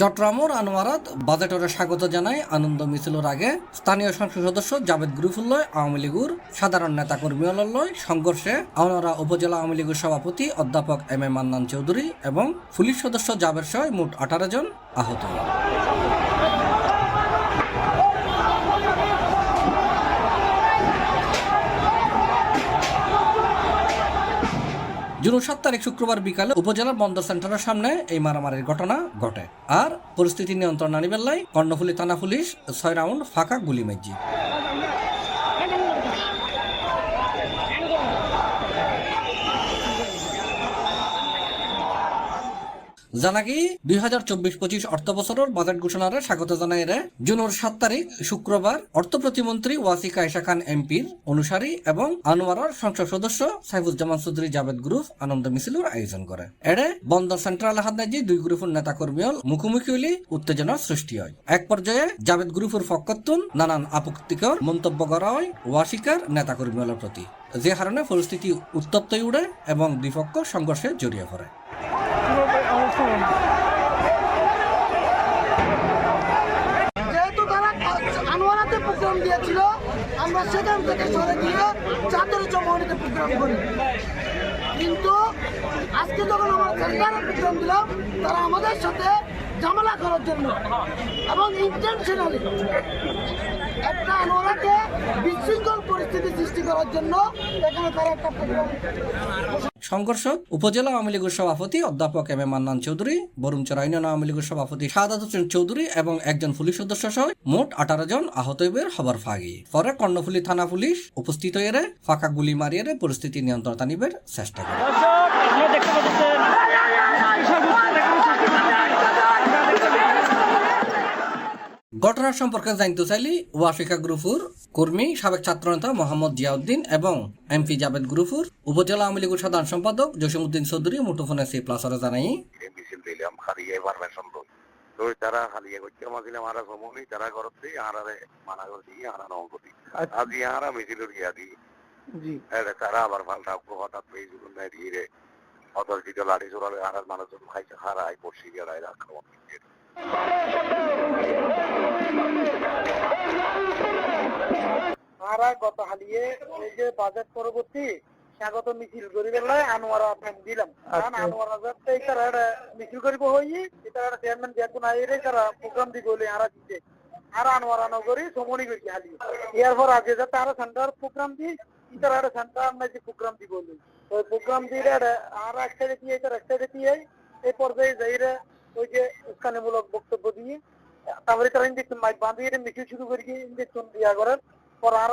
চট্টগ্রামের আনোয়ারাত বাজেটরে স্বাগত জানায় আনন্দ মিছিলর আগে। স্থানীয় সংসদ সদস্য জাবেদ গ্রুফুল্লয় আওয়ামী লীগের সাধারণ নেতা কর্মীলয় সংঘর্ষে আনোয়ারা উপজেলা আওয়ামী লীগের সভাপতি অধ্যাপক এম এ মান্নান চৌধুরী এবং পুলিশ সদস্য জাবের সহ মোট আঠারো জন আহত জুন সাত তারিখ শুক্রবার বিকালে উপজেলার বন্দর সেন্টারের সামনে এই মারামারির ঘটনা ঘটে। আর পরিস্থিতি নিয়ন্ত্রণ আনিবেল্লাই কর্ণফুলি থানা পুলিশ ছয় রাউন্ড ফাঁকা গুলি মেজি জানা কি, দুই হাজার চব্বিশ পঁচিশ অর্থ বছরের বাজেট ঘোষণার স্বাগত জানাই রে। জুনের সাত তারিখ, শুক্রবার, অর্থ প্রতিমন্ত্রী ওয়াসিকা আয়সা খান এমপির অনুসারী এবং আনোয়ারার সংসদ সদস্য সাইফুজ্জামান চৌধুরী জাভেদ গ্রুপ আনন্দ মিছিলের আয়োজন করে। এড়ে বন্দর সেন্ট্রাল হাতনাজি দুই গ্রুপের নেতা কর্মী মুখোমুখি হইলে উত্তেজনার সৃষ্টি হয়। এক পর্যায়ে জাভেদ গ্রুপের পক্ষতুন নানান আপত্তিকর মন্তব্য করা হয় ওয়াসিকার নেতা কর্মীদের প্রতি। যে কারণে পরিস্থিতি উত্তপ্ত উড়ে এবং দ্বিপক্ষ সংঘর্ষে জড়িয়ে পড়ে যেহেতু তারা আনোয়ারাতে প্রোগ্রাম দিয়েছিল। আমরা সেখান থেকে সরে গিয়ে চাঁদের চৌমহনীতে প্রোগ্রাম করি। কিন্তু আজকে যখন আমরা সেন্টারে প্রোগ্রাম দিলাম, তারা আমাদের সাথে ঝামেলা করার জন্য এবং ইন্টেনশনালি একটা আনোয়ারাকে বিশৃঙ্খল পরিস্থিতি সৃষ্টি করার জন্য এখানে তারা একটা প্রোগ্রাম সংঘর্ষ, উপজেলা আওয়ামী লীগের সভাপতি অধ্যাপক M A Mannan Chowdhury Barunchar union Awami লীগের সভাপতি শাহাদ হোসেন চৌধুরী এবং একজন পুলিশ সদস্য সহ মোট আঠারো জন আহত খবর ফাগি পরে কর্ণফুলী থানা পুলিশ উপস্থিত হয়ে ফাঁকা গুলি মারিয়ে পরিস্থিতি নিয়ন্ত্রণ নিবের চেষ্টা করে। ঘটনার সম্পর্কে জানতে চাইলে ওয়াফিকা গ্রুপুর কর্মী সাবেক ছাত্রনেতা মোহাম্মদ জিয়াউদ্দিন এবং এমপি জাভেদ গ্রুপুর উপজেলা আওয়ামী লীগের সাধারণ সম্পাদক জসিমুদ্দিন চৌধুরী মুঠোফোনে সি প্লাসরে জানাই। মিছিল দিলাম হারিয়ে পারমিশন লই তারা হারিয়ে করছে মাঝিলাম আরা সমনি তারা করতে আরারে মানা করছি আরা নও করি আজি আরা মিছিল গিয়া দি। জি। এটা তারা আবার পাল্টা হঠাৎ ফেসবুক না দিয়ে অতর্কিত লাড়ি চোরালে আরার মানুষজন খাইছে পড়ছি আক্রমণ করছে আর গত হালিয়ে এই যে বাজেট পরবর্তী স্বাগত মিছিল করি বেলায় আনোয়ারা আপনার দিলাম। কারণ আনোয়ারা যাতে এই তারা মিছিল করিব হই এটা চেয়ারম্যান দেখুন আইরে তারা প্রোগ্রাম দিব বলে আরা দিতে আর আনোয়ারা নগরী সমনি করছি হালি এরপর আগে যাতে আরও সেন্টার প্রোগ্রাম দি ইতার আর সেন্টার আমরা যে প্রোগ্রাম দিব বলে। ওই প্রোগ্রাম দিয়ে আর এক সাইডে দিয়ে এটার এক সাইডে দিয়ে এই পর্যায়ে যাইরে ওই যে উস্কানিমূলক বক্তব্য দিয়ে তারপরে তারা ইঞ্জেকশন মাইক বাঁধিয়ে মিছিল শুরু করি ইঞ্জেকশন দিয়া করার পর আর